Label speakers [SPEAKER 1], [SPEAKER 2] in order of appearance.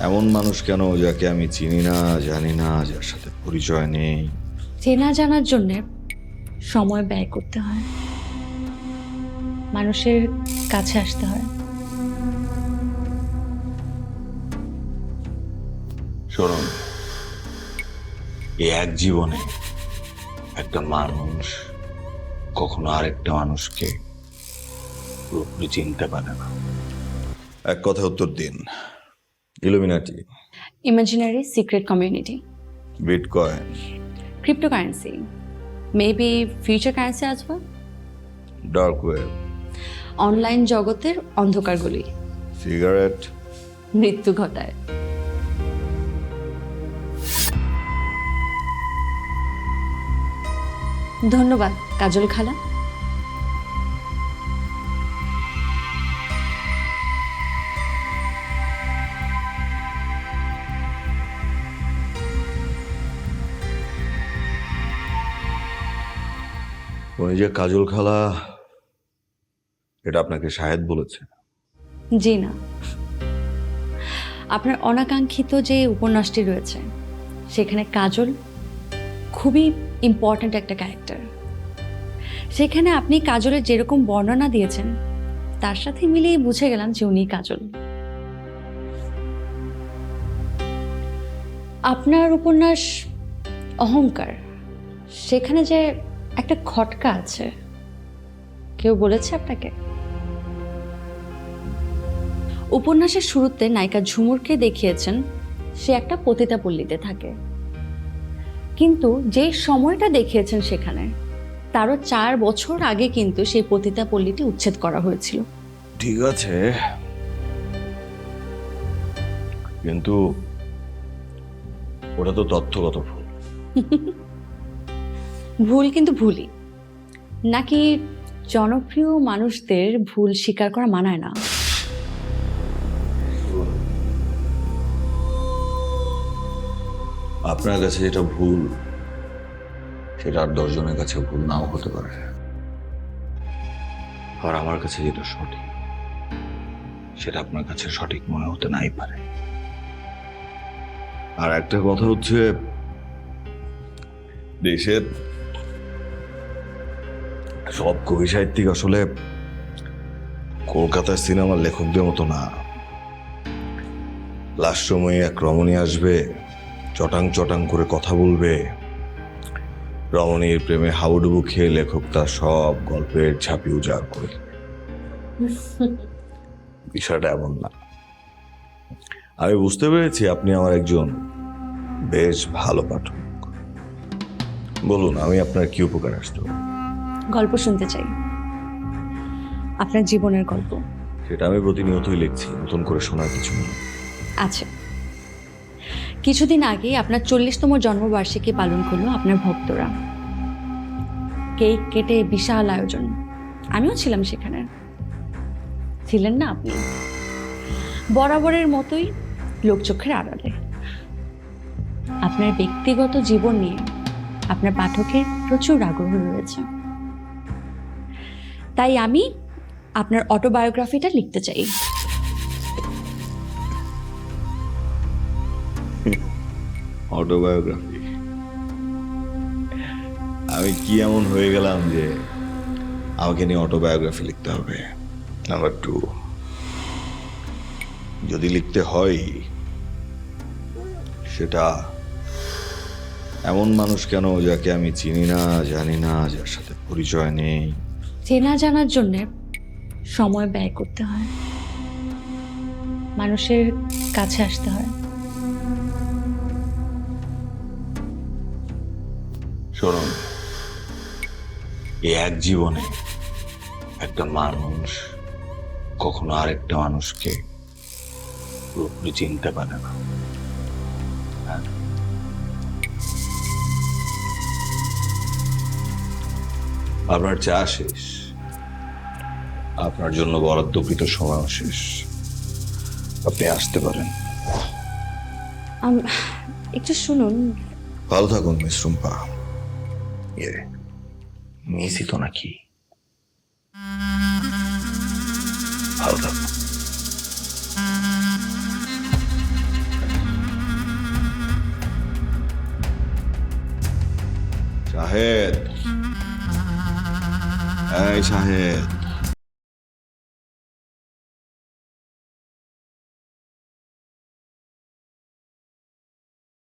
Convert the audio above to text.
[SPEAKER 1] এমন মানুষ কেন যাকে আমি চিনি না জানি না যার সাথে পরিচয় নেই?
[SPEAKER 2] চেনা জানার জন্যে সময় ব্যয় করতে হয়। মানুষের কাছে আসতে হয়।
[SPEAKER 1] শুনুন এই এক জীবনে একটা মানুষ কখনো আরেকটা মানুষকে পুরোপুরি চিনতে পারে না। এক কথা উত্তর দিন। Illuminati
[SPEAKER 2] imaginary secret community
[SPEAKER 1] bitcoin
[SPEAKER 2] cryptocurrency maybe future currency আসবে
[SPEAKER 1] ডার্ক ওয়েব
[SPEAKER 2] অনলাইন জগতের অন্ধকারগুলি.
[SPEAKER 1] সিগারেট
[SPEAKER 2] মৃত্যু ঘটায়. ধন্যবাদ কাজল খালা।
[SPEAKER 1] উনি যে কাজল খালা, এটা আপনাকে শাহেদ বলেছে।
[SPEAKER 2] জি না। আপনার অনাকাঙ্ক্ষিত যে উপন্যাসটি রয়েছে, সেখানে কাজল খুবই ইম্পর্ট্যান্ট একটা ক্যারেক্টার সেখানে আপনি কাজলের যেরকম বর্ণনা দিয়েছেন, তার সাথে মিলিয়ে বুঝে গেলাম যে উনি কাজল। আপনার উপন্যাস অহংকার, সেখানে যে একটা খটকা আছে। কেউ বলেছে আপনাকে? উপন্যাসের শুরুতে নায়িকা ঝুমুরকে দেখিয়েছেন সে একটা পতিতা পল্লীতে থাকে। কিন্তু যে সময়টা দেখিয়েছেন সেখানে তারও চার বছর আগে কিন্তু সেই পতিতা পল্লীটি উচ্ছেদ করা হয়েছিল।
[SPEAKER 1] ঠিক আছে। কিন্তু ওটা তো তথ্যগত ভুল।
[SPEAKER 2] ভুল কিন্তু ভুলই। নাকি জনপ্রিয় মানুষদের ভুল স্বীকার করা মানায় না?
[SPEAKER 1] আপনার কাছে যেটা ভুল, সেটা আর দশজনের কাছে ভুল নাও হতে পারে। আর আমার কাছে যেটা সঠিক, সেটা আপনার কাছে সঠিক মনে হতে নাই পারে। আর একটা কথা হচ্ছে, দেশের সব কবি সাহিত্যিক আসলে কলকাতার সিনেমার লেখকদের মতো না। লাস্ট সময়ে এক রমণী আসবে চটাং চটাং করে কথা বলবে। রমণীর প্রেমে হাবুডুবু খেয়ে লেখক তার সব গল্পের ঝাঁপি উজাড় করে বিষয়টা এমন না। আমি বুঝতে পেরেছি আপনি আমার একজন বেশ ভালো পাঠক। বলুন আমি আপনার কি উপকার আসতে পারি?
[SPEAKER 2] গল্প শুনতে চাই। আপনার জীবনের গল্প।
[SPEAKER 1] সেটা আমি প্রতিনিয়তই লিখছি নতুন করে শোনার কিছু নেই।
[SPEAKER 2] আছে কিছুদিন আগে আপনার চল্লিশতম জন্মবার্ষিকী পালন করল আপনার ভক্তরা। কেক কেটে বিশাল আয়োজন। আমিও ছিলাম সেখানে। ছিলেন না আপনি? বরাবরের মতোই লোকচক্ষের আড়ালে। আপনার ব্যক্তিগত জীবন নিয়ে আপনার পাঠকের প্রচুর আগ্রহ রয়েছে। তাই আমি আপনার অটোবায়োগ্রাফিটা লিখতে চাই।
[SPEAKER 1] অটোবায়োগ্রাফি আমি কি এমন হয়ে গেলাম যে আমাকে নিয়ে অটোবায়োগ্রাফি লিখতে হবে? নাম্বার টু যদি লিখতে হয়, সেটা এমন মানুষ কেন যাকে আমি চিনি না, জানি না, যার সাথে পরিচয় নেই?
[SPEAKER 2] চেনা জানার জন্যে সময় ব্যয় করতে হয়। মানুষের কাছে আসতে হয়।
[SPEAKER 1] এই এক জীবনে একটা মানুষ কখনো আরেকটা মানুষকে পুরোপুরি চিনতে পারে না। হ্যাঁ? আপনার চা শেষ। আপনার জন্য বরাদ্দকৃত সময় শেষ। আপনি আসতে পারেন।
[SPEAKER 2] একটু শুনুন।
[SPEAKER 1] ভালো থাকুন মিস রুম্পা। মিসি তো নাকি। ভালো থাকুন। শাহেদ। এই শাহেদ